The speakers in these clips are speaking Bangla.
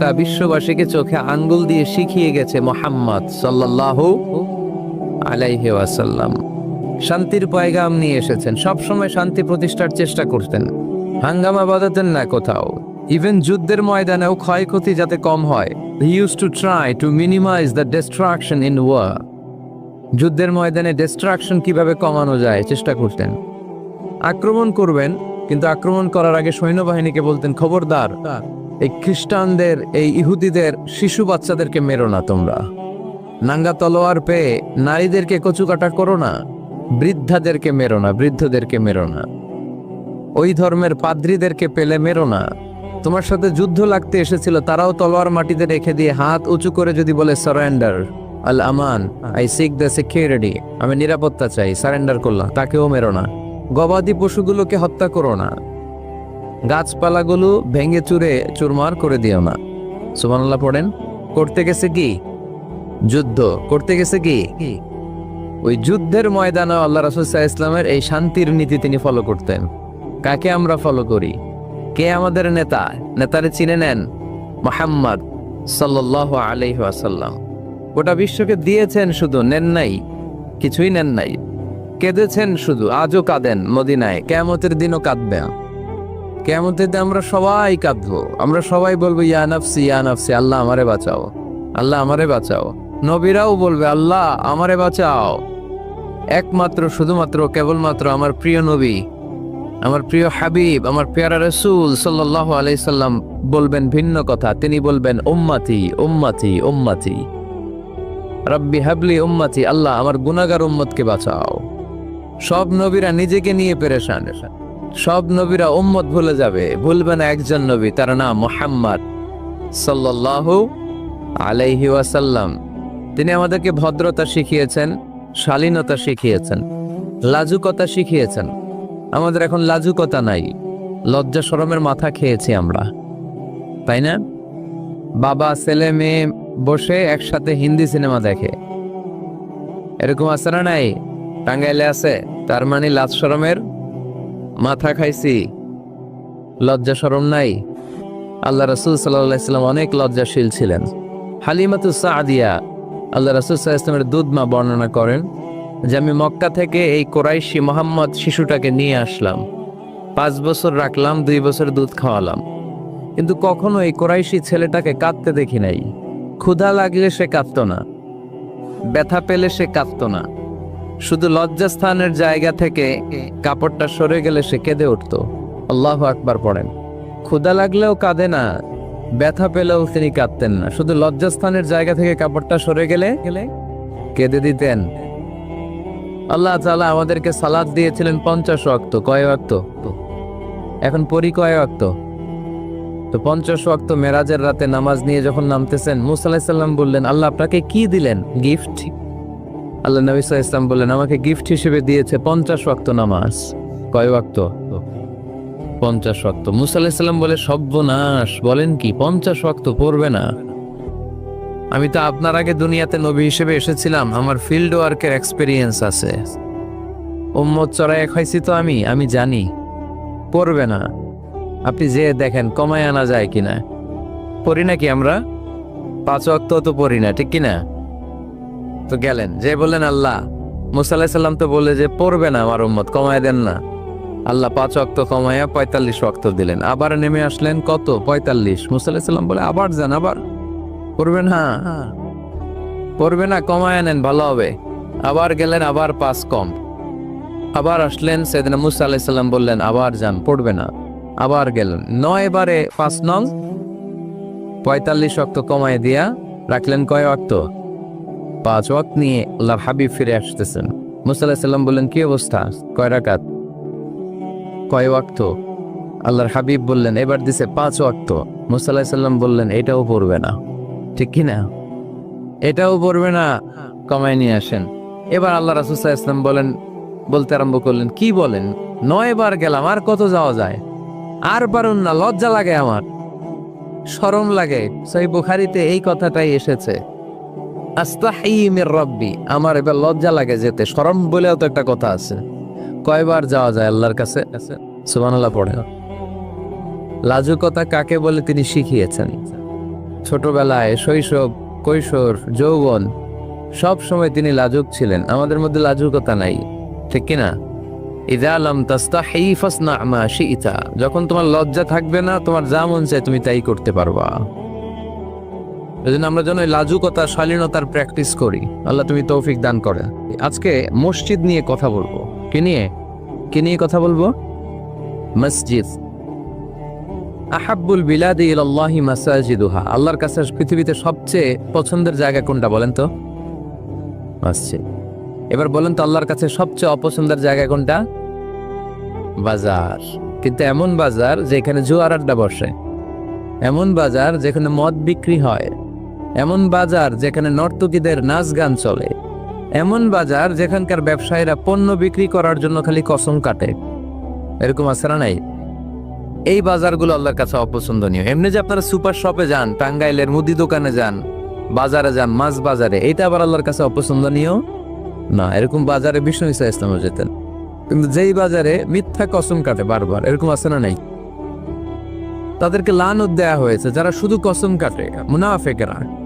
গোটা বিশ্ববাসীকে চোখে আঙ্গুল দিয়ে শিখিয়ে গেছে মোহাম্মদ সাল্লাল্লাহু আলাইহি ওয়াসাল্লাম। শান্তির পয়গাম নিয়ে এসেছেন। সব সময় শান্তি প্রতিষ্ঠার চেষ্টা করতেন। হাঙ্গামা বাঁধাতেন না কোথাও। ইভেন যুদ্ধের ময়দানেও ক্ষয়ক্ষতি যাতে কম হয় use to try to minimize the destruction in war যুদ্ধের ময়দানে ডিস্ট্রাকশন কীভাবে কমানো যায়, চেষ্টা করতেন। আক্রমণ করবেন, কিন্তু আক্রমণ করার আগে সৈন্যবাহিনীকে বলতেন, খবরদার এই খ্রিস্টানদের, এই ইহুদিদের, শিশু বাচ্চাদেরকে মেরো না তোমরা। নাঙ্গা তলোয়ার পেয়ে নারীদেরকে কচুকাটা করো না, বৃদ্ধাদেরকে মেরো না, বৃদ্ধদেরকে মেরো না। ওই ধর্মের পাদ্রীদেরকে পেলে মেরো না। তোমার সাথে যুদ্ধ লাগতে এসেছিল, তারাও তলোয়ার মাটিতে রেখে দিয়ে হাত উঁচু করে যদি বলে সারেন্ডার আল আমান আই সিক দ্য সিকিউরিটি আমি নিরাপত্তা চাই সারেন্ডার করলাম, তাকেও মেরো না। গবাদি পশুগুলোকে হত্যা করো না। গাছপালাগুলো ভেঙে চুরে চুরমার করে দিও না। সুবহানাল্লাহ পড়েন, করতে গেছে কি? যুদ্ধ, করতে গেছে কি? ওই যুদ্ধের ময়দানে আল্লাহ রাসুল্লাহ ইসলামের এই শান্তির নীতি তিনি ফলো করতেন। কাকে আমরা ফলো করি? কে আমাদের নেতা? নেতারে চিনে নেন মোহাম্মদ সাল্লাহ আলাইহি আসাল্লাম গোটা বিশ্বকে দিয়েছেন শুধু, নেন নাই, কিছুই নেন নাই। কেঁদেছেন শুধু, আজও কাঁদেন মদিনায় কেমতের দিনও কাঁদবে কেমতের দিন আমরা সবাই কাঁদবো। আমরা সবাই বলব, ইয়া নাফসি ইয়া নাফসি, আল্লাহ আমারে বাঁচাও। আল্লাহ আমারে বাঁচাও। নবীরাও বলবে, আল্লাহ আমারে বাঁচাও। একমাত্র, শুধুমাত্র, কেবলমাত্র আমার প্রিয় নবী, আমার প্রিয় হাবিব, আমার পেয়ারা রসুল সাল্লাহ আলাইসাল্লাম বলবেন ভিন্ন কথা। তিনি বলবেন, উম্মাতি উম্মাতি উম্মাতি। রব্বি হাবলি উম্মাতি, আল্লাহ আমার গুনাগার উম্মতকে বাঁচাও। সব নবীরা নিজেকে নিয়ে পেরেশান। সব নবীরা উম্মত ভুলে যাবে। ভুলবে না একজন নবী, তার নাম মোহাম্মদ সাল্লাল্লাহু আলাইহি ওয়াসাল্লাম। তিনি আমাদেরকে ভদ্রতা শিখিয়েছেন, শালীনতা শিখিয়েছেন, লাজুকতা শিখিয়েছেন। আমাদের এখন লাজুকতা নাই, লজ্জা শরমের মাথা খেয়েছি আমরা। তাই না? বাবা, ছেলে, মেয়ে বসে একসাথে হিন্দি সিনেমা দেখে। এরকম আছে না নাই? টাঙ্গাইলে আছে? তার মানে লাজ শরমের মাথা খাইছি। লজ্জা শরম নাই। আল্লাহ রসুল সাল্লাম অনেক লজ্জাশীল ছিলেন। হালিমাতু সাদিয়া, আল্লাহ রসুল ইসলামের দুধমা বর্ণনা করেন, যে আমি মক্কা থেকে এই কোরাইশি মোহাম্মদ শিশুটাকে নিয়ে আসলাম। পাঁচ বছর রাখলাম, দুই বছর দুধ খাওয়ালাম। কিন্তু কখনো এই কোরাইশি ছেলেটাকে কাঁদতে দেখি নাই। ক্ষুধা লাগলে সে কাঁদত না। ব্যথা পেলে সে কাঁদত না। শুধু লজ্জাস্থানের জায়গা থেকে কাপড়টা সরে গেলে সে কেঁদে উঠত। আল্লাহ আকবার পড়েন। ক্ষুদা লাগলেও কাঁদে না, ব্যথা পেলেও তিনি কাঁদতেন না। শুধু লজ্জাস্থানের জায়গা থেকে কাপড়টা সরে গেলে গেলে কেঁদে দিতেন। আল্লাহ তাআলা আমাদেরকে সালাদ দিয়েছিলেন পঞ্চাশ ওয়াক্ত। কয় ওয়াক্ত? এখন পরি কয় ওয়াক্ত? তো পঞ্চাশ ওয়াক্ত মেরাজের রাতে নামাজ নিয়ে যখন নামতেছেন, মুসা আলাইহিস সাল্লাম বললেন, আল্লাহ আপনাকে কি দিলেন? গিফট? আল্লাহ নবী ইসলাম বললেন, আমাকে গিফট হিসেবে দিয়েছে পঞ্চাশ ওয়াক্ত নামাজ। কয় ওয়াক্ত? পঞ্চাশ ওয়াক্ত। মুসা আলাইহিস সাল্লাম বলে, সর্বনাশ, বলেন কি, পঞ্চাশ ওয়াক্ত পড়বে না। আমি তো আপনার আগে দুনিয়াতে নবী হিসেবে এসেছিলাম, আমার ফিল্ড ওয়ার্কের এক্সপিরিয়েন্স আছে। উম্মত চড়াই খাইছি তো আমি আমি জানি, পড়বে না। আপনি যে দেখেন, কমায় আনা যায় কিনা। পড়ি নাকি আমরা? পাঁচ অক্ত তো পড়ি না, ঠিক কিনা? তো গেলেন। যে বললেন, আল্লাহ মুসাল্লাহ সাল্লাম তো বলে যে, পড়বে না আমার উম্মত, কমায় দেন না। আল্লাহ পাঁচ অক্ত কমাইয়া পঁয়তাল্লিশ অক্ত দিলেন। আবার নেমে আসলেন কত? পঁয়তাল্লিশ। মুসাল্লাহ সাল্লাম বলে, আবার যান, আবার। পড়বেন? হ্যাঁ পড়বে না কমায় নেন, ভালো হবে। আবার গেলেন, আবার পাঁচ কম। আবার আসলেন, সেদিন মুসা আলাইসাল্লাম বললেন, আবার যান, পড়বে না। আবার গেলেন। নয় বারে পাঁচ নং, পঁয়তাল্লিশ অক্ত কমায় দিয়া রাখলেন কয় অক্ত পাঁচ ওয়াক্ত নিয়ে আল্লাহর হাবিব ফিরে আসতেছেন। মুসা আলাইসাল্লাম বললেন, কি অবস্থা? কয় রাকাত? কয় ওয়াক্ত। আল্লাহর হাবিব বললেন, এবার দিছে পাঁচ ওয়াক্ত। মুসা আলাইসাল্লাম বললেন, এটাও পড়বে না। ঠিক কি না? এটাও পড়বে না। কমায় নিয়ে আসেন। এবার আল্লাহ রাসুসাহ ইসলাম বলেন, বলতে আরম্ভ করলেন, কি বলেন? নয় বার গেলাম, আর কত যাওয়া যায়? আর পারুন না, লজ্জা লাগে আমার। শরম লাগে। সেই বুখারিতে এই কথাটাই এসেছে। আস্তাহি মির রব্বি, আমার এবার লজ্জা লাগে যেতে। শরম বলেও তো একটা কথা আছে। কয়বার যাওয়া যায় আল্লাহর কাছে? সুবহানাল্লাহ, পড়ে। লাজুকতা কাকে বলে তিনি শিখিয়েছেন। ছোটবেলায় শৈশব, কৈশোর, যৌবন, সব সময় তিনি লাজুক ছিলেন। আমাদের মধ্যে লাজুকতা নাই। ঠিক কিনা? ইদা আলম তাস্তাহি ফাসনা মা শিইতা যখন তোমার লজ্জা থাকবে না, তোমার যা মন চায় তুমি তাই করতে পারবা। এজন্য আমরা যেন লাজুকতা, শালীনতার প্র্যাকটিস করি। আল্লাহ তুমি তৌফিক দান করে। আজকে মসজিদ নিয়ে কথা বলব। কি নিয়ে? কি নিয়ে কথা বলব? মসজিদ। আহাব্বুল বিলাদি ইলাল্লাহি মাসাজিদুহা। আল্লাহর কাছে পৃথিবীতে সবচেয়ে পছন্দের জায়গা কোনটা বলেন তো? মসজিদ। এবার বলেন তো আল্লাহর কাছে সবচেয়ে অপছন্দের জায়গা কোনটা? বাজার। কিন্তু এমন বাজার যেখানে জুয়ার আড্ডা বসে। এমন বাজার যেখানে মদ বিক্রি হয়। এমন বাজার যেখানে নর্তকীদের নাচ গান চলে। এমন বাজার যেখানকার ব্যবসায়ীরা পণ্য বিক্রি করার জন্য খালি কসম কাটে। এরকম না নাই? এই বাজারগুলো আল্লাহর কাছে অপছন্দনীয়। এমনি যে আপনারা সুপার শপে যান, টাঙ্গাইলের মুদি দোকানে যান, বাজারে যান, মাছ বাজারে, এইটা আবার আল্লাহর কাছে অপছন্দনীয়? না, এরকম বাজারে বিষ্ণু ইসা ইসলামও যেতেন। কিন্তু যেই বাজারে মিথ্যা কসম কাটে বারবার, এরকম আছে না নাই? তাদেরকে লানত দেয়া হয়েছে, যারা শুধু কসম কাটে, মুনাফেকেরা।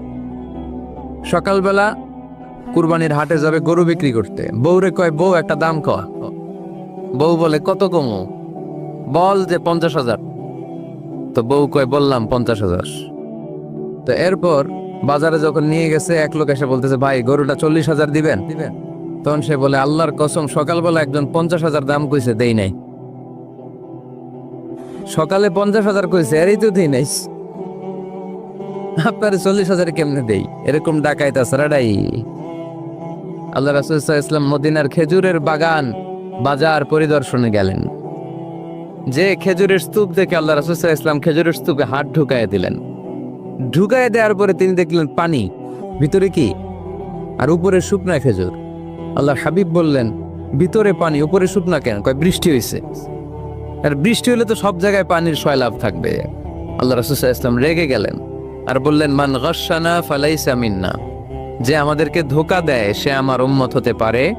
সকালবেলা কুরবানির হাটে যাবে গরু বিক্রি করতে। বউরে কয়, বউ, একটা দাম ক বউ বলে, কত কমো? বল যে পঞ্চাশ হাজার। তো বউ কয়, বললাম পঞ্চাশ হাজার। তো এরপর বাজারে যখন নিয়ে গেছে, এক লোক এসে বলতেছে, ভাই, গরুটা চল্লিশ হাজার দিবেন। দিবেন তখন সে বলে, আল্লাহর কসম, সকালবেলা একজন পঞ্চাশ হাজার দাম কইছে, দেই নাই। সকালে পঞ্চাশ হাজার কইছে, এরই তো দিই নাই আপনার চল্লিশ হাজার কেমনে দেই? এরকম ডাকাইতা সারাডাই আল্লাহ রাসুল ইসলাম মদিনার খেজুরের বাগান বাজার পরিদর্শনে গেলেন। যে খেজুরের স্তূপ দেখে আল্লাহ রাসুল ইসলাম খেজুরের স্তূপে হাত ঢুকায় দিলেন। ঢুকায় দেওয়ার পরে তিনি দেখলেন পানি, ভিতরে কি? আর উপরে শুকনা খেজুর। আল্লাহ হাবিব বললেন, ভিতরে পানি, উপরে শুকনা কেন? কয়, বৃষ্টি হয়েছে আর বৃষ্টি হলে তো সব জায়গায় পানির সয়লাভ থাকবে। আল্লাহ রাসুল ইসলাম রেগে গেলেন। আর বললেন, মান গসানা ফালাইসা মিন্না। যে আমাদেরকে ধোকা দেয়, সে আমার উম্মত হতে পারে।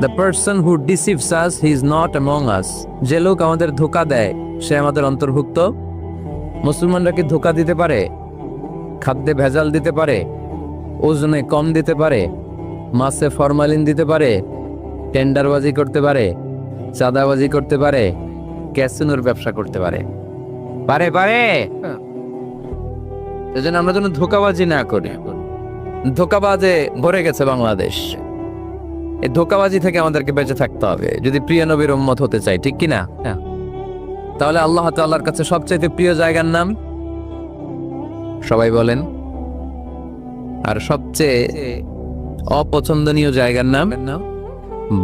The person who deceives us he is not among us যে লোক আমাদের ধোকা দেয়, সে আমাদের অন্তর্ভুক্ত। মুসলমানরা কি ধোকা দিতে পারে? খাদ্যে ভেজাল দিতে পারে? ওজনে কম দিতে পারে? মাছে ফরমালিন দিতে পারে? টেন্ডারবাজি করতে পারে? চাঁদাবাজি করতে পারে? ক্যাসিনোর ব্যবসা করতে পারে? পারে পারে। সেজন্য আমরা যেন ধোকাবাজি না করি। ধোকাবাজে ভরে গেছে বাংলাদেশ। এই ধোকাবাজি থেকে আমাদেরকে বেঁচে থাকতে হবে। যদি প্রিয় নবীর উম্মত হতে চাই, ঠিক কিনা? তাহলে আল্লাহ তাল্লাহর কাছে সবচাইতে প্রিয় জায়গার নাম? সবাই বলেন। আর সবচেয়ে অপছন্দনীয় জায়গার নাম?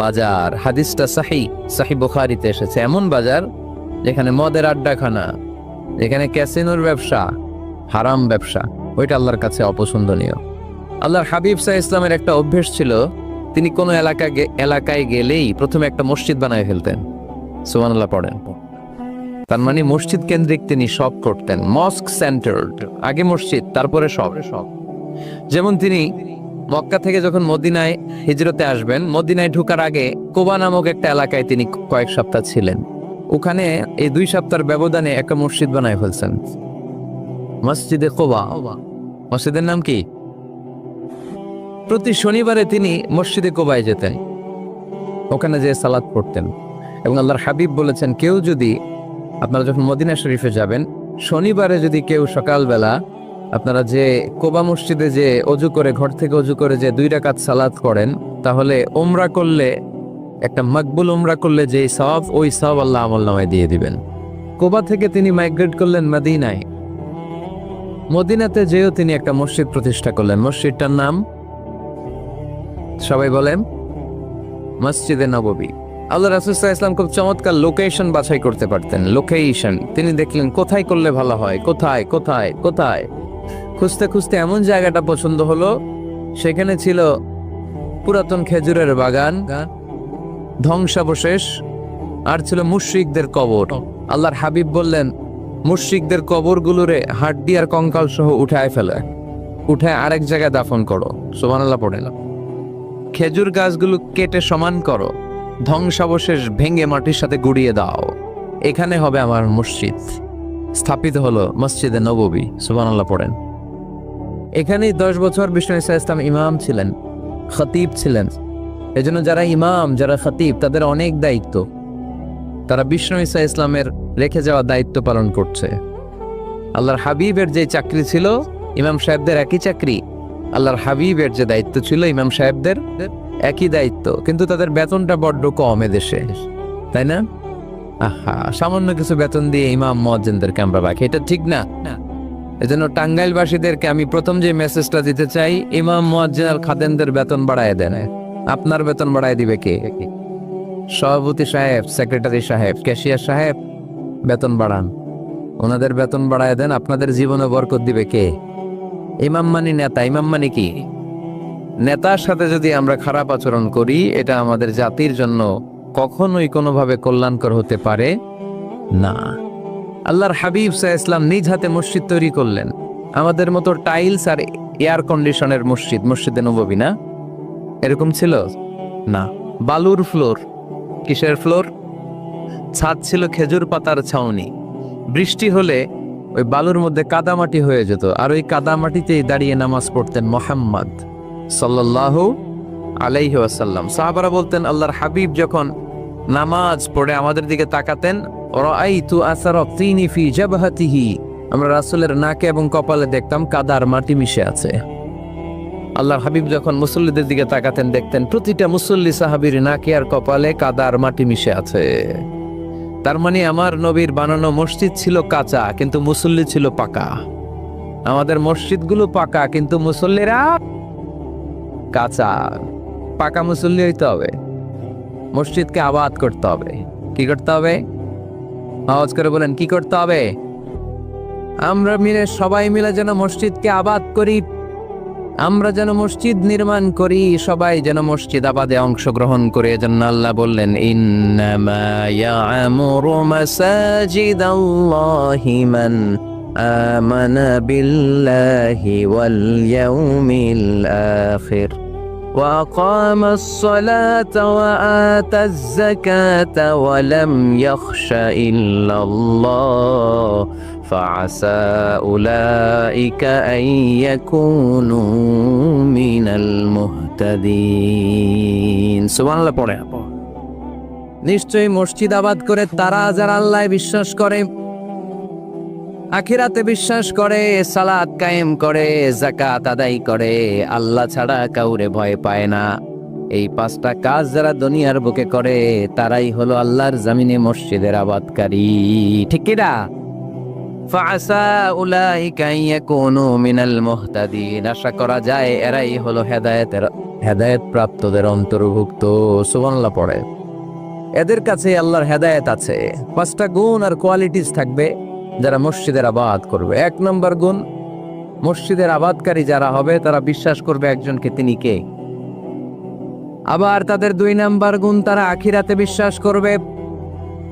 বাজার। হাদিসটা সাহি সাহি বুখারিতে এসেছে। এমন বাজার যেখানে মদের আড্ডাখানা, যেখানে ক্যাসিনোর ব্যবসা হারাম ব্যবসা, ওইটা আল্লাহর কাছে অপছন্দনীয়। আল্লাহর হাবিব সাহ ইসলামের একটা অভ্যেস ছিল, তিনি কোনো এলাকা এলাকায় গেলেই প্রথমে একটা মসজিদ বানায় ফেলতেন। সুবহানাল্লাহ পড়েন। তার মানে মসজিদ কেন্দ্রিক তিনি সব করতেন, মস্ক সেন্টার্ড, আগে মসজিদ, তারপরে সব সব। যেমন তিনি মক্কা থেকে যখন মদিনায় হিজরতে আসবেন, মদিনায় ঢুকার আগে কোবা নামক একটা এলাকায় তিনি কয়েক সপ্তাহ ছিলেন। ওখানে এই দুই সপ্তাহের ব্যবধানে একটা মসজিদ বানায় ফেলছেন। মসজিদে কোবা। মসজিদের নাম কি? প্রতি শনিবারে তিনি মসজিদে কোবায় যেতেন। ওখানে যে সালাদ পড়তেন। এবং আল্লাহর হাবিব বলেছেন, কেউ যদি আপনারা যখন মদিনা শরীফে যাবেন, শনিবারে যদি কেউ সকালবেলা আপনারা যে কোবা মসজিদে যে অজু করে, ঘর থেকে অজু করে যে দুই রাকাত সালাত করেন, তাহলে ওমরা করলে, একটা মকবুল ওমরা করলে যে সব ওই সব আল্লাহ আমল নামায় দিয়ে দিবেন। কোবা থেকে তিনি মাইগ্রেট করলেন মদিনায়। মদিনাতে যেও তিনি একটা মসজিদ প্রতিষ্ঠা করলেন। মসজিদটার নাম? সবাই বলেন, মসজিদে নববী। আল্লাহ রাসুসাহ ইসলাম খুব চমৎকার লোকেশন বাছাই করতে পারতেন। লোকেশন তিনি দেখলেন কোথায় করলে ভালো হয়? কোথায় কোথায় কোথায়? খুঁজতে খুঁজতে এমন জায়গাটা পছন্দ হলো, সেখানে ছিল পুরাতন খেজুরের বাগান, ধ্বংসাবশেষ, আর ছিল মুশ্রিকদের কবর। আল্লাহর হাবিব বললেন মুশ্রিকদের কবরগুলোরে হাড্ডি আর কঙ্কাল সহ উঠায় ফেলে। উঠায় আরেক জায়গায় দাফন করো। সোমানাল্লাহ পড়ে না খেজুর গাছগুলো কেটে সমান করো। ধ্বংসাবশেষ ভেঙে মাটির সাথে গুড়িয়ে দাও। এখানে হবে আমার মসজিদ। স্থাপিত হলো মসজিদে নববী। সুবহানাল্লাহ পড়েন। এখানেই দশ বছর বিষ্ণু ইসা ইসলাম ইমাম ছিলেন, খতিব ছিলেন। এজন্য যারা ইমাম, যারা খতিব, তাদের অনেক দায়িত্ব। তারা বিষ্ণু ইসা ইসলামের রেখে যাওয়া দায়িত্ব পালন করছে। আল্লাহর হাবিবের যে চাকরি ছিল, ইমাম সাহেবদের একই চাকরি। আল্লাহর হাবিবের যে দায়িত্ব ছিল, ইমাম সাহেবদের একই দায়িত্ব। কিন্তু তাদের বেতনটা বড্ড কম এদেশে। তাই না? আহা, সামান্য কিছু বেতন দিয়ে ইমাম মজ্জেনদেরকে আমরা রাখি। এটা ঠিক না। এজন্য টাঙ্গাইলবাসীদেরকে আমি প্রথম যে মেসেজটা দিতে চাই, ইমাম আর খাদেনদের বেতন বাড়ায় দেন। আপনার বেতন বাড়ায় দিবে কে? সভাপতি সাহেব, সেক্রেটারি সাহেব, ক্যাশিয়ার সাহেব, বেতন বাড়ান। ওনাদের বেতন বাড়ায় দেন, আপনাদের জীবনে বরকত দিবে কে? ইমাম মানি নেতা, ইমাম মানি কি? নেতার সাথে যদি আমরা খারাপ আচরণ করি, এটা আমাদের জাতির জন্য কখনোই কোনোভাবে কল্যাণকর হতে পারে না। আল্লাহর হাবিব সাহ ইসলাম নিজ হাতে মসজিদ তৈরি করলেন। আমাদের মতো টাইলস আর এয়ার কন্ডিশনের মসজিদ, মসজিদে নববী না? এরকম ছিল? না। বালুর ফ্লোর। কিসের ফ্লোর? ছাদ ছিল খেজুর পাতার ছাউনি। বৃষ্টি হলে ওই বালুর মধ্যে কাদামাটি হয়ে যেত, আর ওই কাদামাটিতেই দাঁড়িয়ে নামাজ পড়তেন মোহাম্মদ সাল্লাল্লাহু আলাইহি ওয়াসাল্লাম। সাহাবারা বলতেন, আল্লাহর হাবিব যখন নামাজ পড়ে আমাদের দিকে তাকাতেন তিনি ফি জাবহাতিহি। আমরা রাসূলের নাকে এবং কপালে দেখতাম কাদার মাটি মিশে আছে। আল্লাহর হাবিব যখন মুসল্লিদের দিকে তাকাতেন, দেখতেন প্রতিটা মুসল্লি সাহাবীর নাকে আর কপালে কাদার মাটি মিশে আছে। তার মানে আমার নবীর বানানো মসজিদ ছিল কাঁচা, কিন্তু মুসল্লি ছিল পাকা। আমাদের মসজিদগুলো পাকা, কিন্তু মুসল্লিরা কাঁচা। পাকা মুসল্লি হইতে হবে। মসজিদকে আবাদ করতে হবে। কি করতে হবে? আওয়াজ করে বলেন, কি করতে হবে? আমরা মিলে সবাই মিলে যেন মসজিদকে আবাদ করি আমরা যেন মসজিদ নির্মাণ করি সবাই যেন মসজিদ আবাদে অংশগ্রহণ করে যেন আল্লাহ বললেন ইন্নামা ইয়ামুরু মাসাজিদাল্লাহি মান آمن بالله واليوم الآخر وأقام الصلاة وآتى الزكاة ولم يخش إلا الله فعسى أولئك أن يكونوا من المهتدين سبحان الله পড়ে নিশ্চয়ই মসজিদ আবাদ করে তারা যারা আল্লাহ বিশ্বাস করে আখিরাতে বিশ্বাস করে সালাত কায়েম করে জাকাত আদায় করে আল্লাহ ছাড়া কাউরে ভয় পায় না এই পাঁচটা কাজ যারা দুনিয়ার বুকে করে তারাই হলো আল্লাহর জামিনে মসজিদের আবাদকারী ঠিক কিনা ফাসা উলাইকা ইয়াকুনু মিনাল মুহতাদিন। আশা করা যায় এরাই হলো হেদায়েতের হেদায়েত প্রাপ্তদের অন্তর্ভুক্ত। সুবহানাল্লাহ পড়ে। এদের কাছে আল্লাহর হেদায়েত আছে। পাঁচটা গুণ আর কোয়ালিটিস থাকবে যারা মসজিদের আবাদ করবে। এক নম্বর গুণ, মসজিদের আবাদকারী যারা হবে, তারা বিশ্বাস করবে একজনকে তিনি কে। আবার তাদের দুই নাম্বার গুণ, তারা আখিরাতে বিশ্বাস করবে।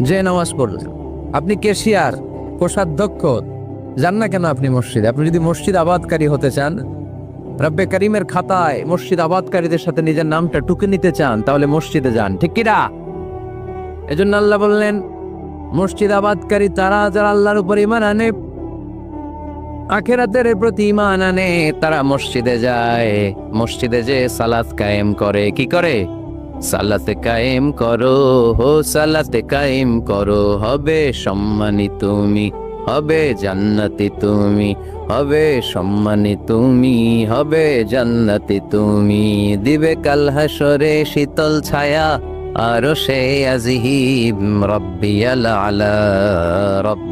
যে নামাজ পড়লেন। আপনি কেশিয়ার, কোষাধ্যক্ষ, যান না কেন আপনি মসজিদে? আপনি যদি মসজিদ আবাদকারী হতে চান, রব্বে করিমের খাতায় মসজিদ আবাদকারীদের সাথে নিজের নামটা টুকে নিতে চান, তাহলে মসজিদে যান। ঠিক কিনা এজন্য আল্লাহ বললেন, মসজিদ আবাদকারী তারা যারা আল্লাহর উপর ইমান আনে, আখেরাতের প্রতি ইমান আনে, তারা মসজিদে যায়। মসজিদে যে সালাদ কায়েম করে, কি করে? সালাতে কায়েম করো হো, সালাতে কায়েম করো। হবে সম্মানী তুমি, হবে জান্নাতি তুমি, হবে সম্মানী তুমি, হবে জান্নাতি তুমি। দিবে কাল হাসরে শীতল ছায়া, আরও সে আজিহিব রব্বিয়াল আলা, রব্বি